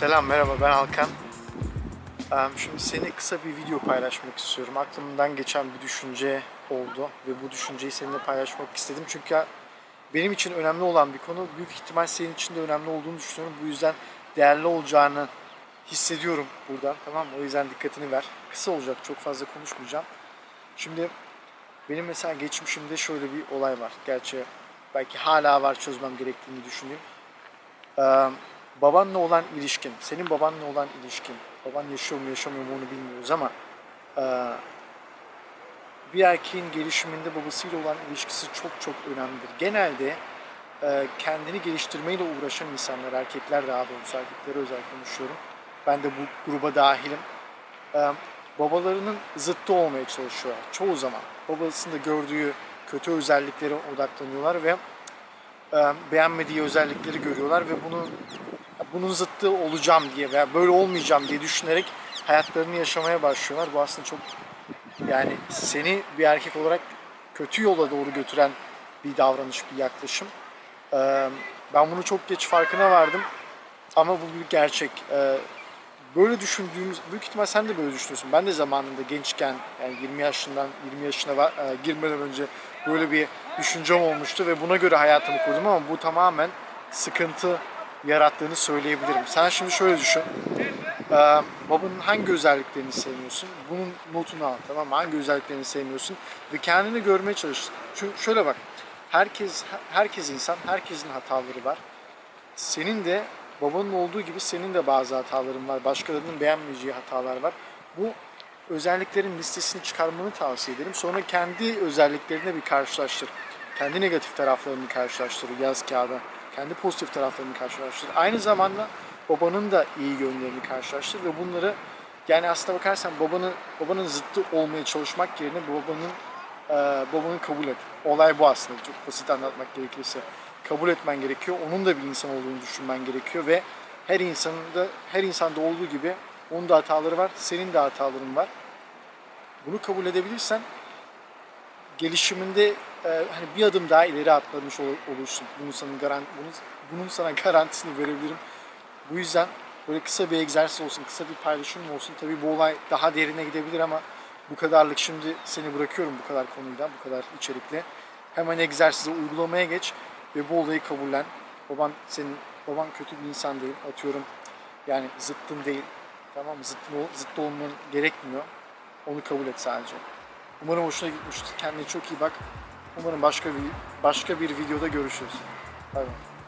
Selam, merhaba ben Alkan. Şimdi seni kısa bir video paylaşmak istiyorum. Aklımdan geçen bir düşünce oldu ve bu düşünceyi seninle paylaşmak istedim. Çünkü benim için önemli olan bir konu. Büyük ihtimal senin için de önemli olduğunu düşünüyorum. Bu yüzden değerli olacağını hissediyorum buradan. Tamam mı? O yüzden dikkatini ver. Kısa olacak, çok fazla konuşmayacağım. Şimdi benim mesela geçmişimde şöyle bir olay var. Gerçi belki hala var çözmem gerektiğini düşündüğüm. Babanla olan ilişkin, senin babanla olan ilişkin, baban yaşıyor mu yaşamıyor mu onu bilmiyoruz ama e, bir erkeğin gelişiminde babasıyla olan ilişkisi çok çok önemlidir. Genelde e, kendini geliştirmeyle uğraşan insanlar, erkekler daha doğrusu erkeklere özel konuşuyorum. Ben de bu gruba dahilim. E, babalarının zıttı olmaya çalışıyorlar çoğu zaman. Babasında gördüğü kötü özelliklere odaklanıyorlar ve e, beğenmediği özellikleri görüyorlar ve bunu bunun zıttı olacağım diye veya böyle olmayacağım diye düşünerek hayatlarını yaşamaya başlıyorlar. Bu aslında çok yani seni bir erkek olarak kötü yola doğru götüren bir davranış, bir yaklaşım. E, ben bunu çok geç farkına vardım ama bu bir gerçek. E, böyle düşündüğümüz, büyük ihtimal sen de böyle düşünüyorsun. Ben de zamanında gençken, yani 20 yaşından 20 yaşına e, girmeden önce böyle bir düşüncem olmuştu ve buna göre hayatımı kurdum ama bu tamamen sıkıntı yarattığını söyleyebilirim. Sen şimdi şöyle düşün. Ee, babanın hangi özelliklerini sevmiyorsun? Bunun notunu al tamam mı? Hangi özelliklerini sevmiyorsun? Ve kendini görmeye çalış. Çünkü şöyle bak. Herkes herkes insan, herkesin hataları var. Senin de babanın olduğu gibi senin de bazı hataların var. Başkalarının beğenmeyeceği hatalar var. Bu özelliklerin listesini çıkarmanı tavsiye ederim. Sonra kendi özelliklerine bir karşılaştır. Kendi negatif taraflarını karşılaştır yaz kağıda. Kendi pozitif taraflarını karşılaştır. Aynı zamanda babanın da iyi yönlerini karşılaştır ve bunları yani aslına bakarsan babanın babanın zıttı olmaya çalışmak yerine babanın e, babanı kabul et. Olay bu aslında. Çok basit anlatmak gerekirse. Kabul etmen gerekiyor. Onun da bir insan olduğunu düşünmen gerekiyor ve her insanın da her insanda olduğu gibi onun da hataları var, senin de hataların var. Bunu kabul edebilirsen gelişiminde e, hani bir adım daha ileri atlamış ol- olursun. Bunun sana garan bunun, bunun sana garantisini verebilirim. Bu yüzden böyle kısa bir egzersiz olsun, kısa bir paylaşım olsun. Tabii bu olay daha derine gidebilir ama bu kadarlık şimdi seni bırakıyorum bu kadar konuyla, bu kadar içerikle. Hemen egzersize uygulamaya geç ve bu olayı kabullen. Baban senin baban kötü bir insan değil. Atıyorum yani zıttın değil. Tamam mı? Zıttın, zıttı olman gerekmiyor. Onu kabul et sadece. Umarım hoşuna gitmiştir. Kendine çok iyi bak. Umarım başka bir başka bir videoda görüşürüz. Bay bay.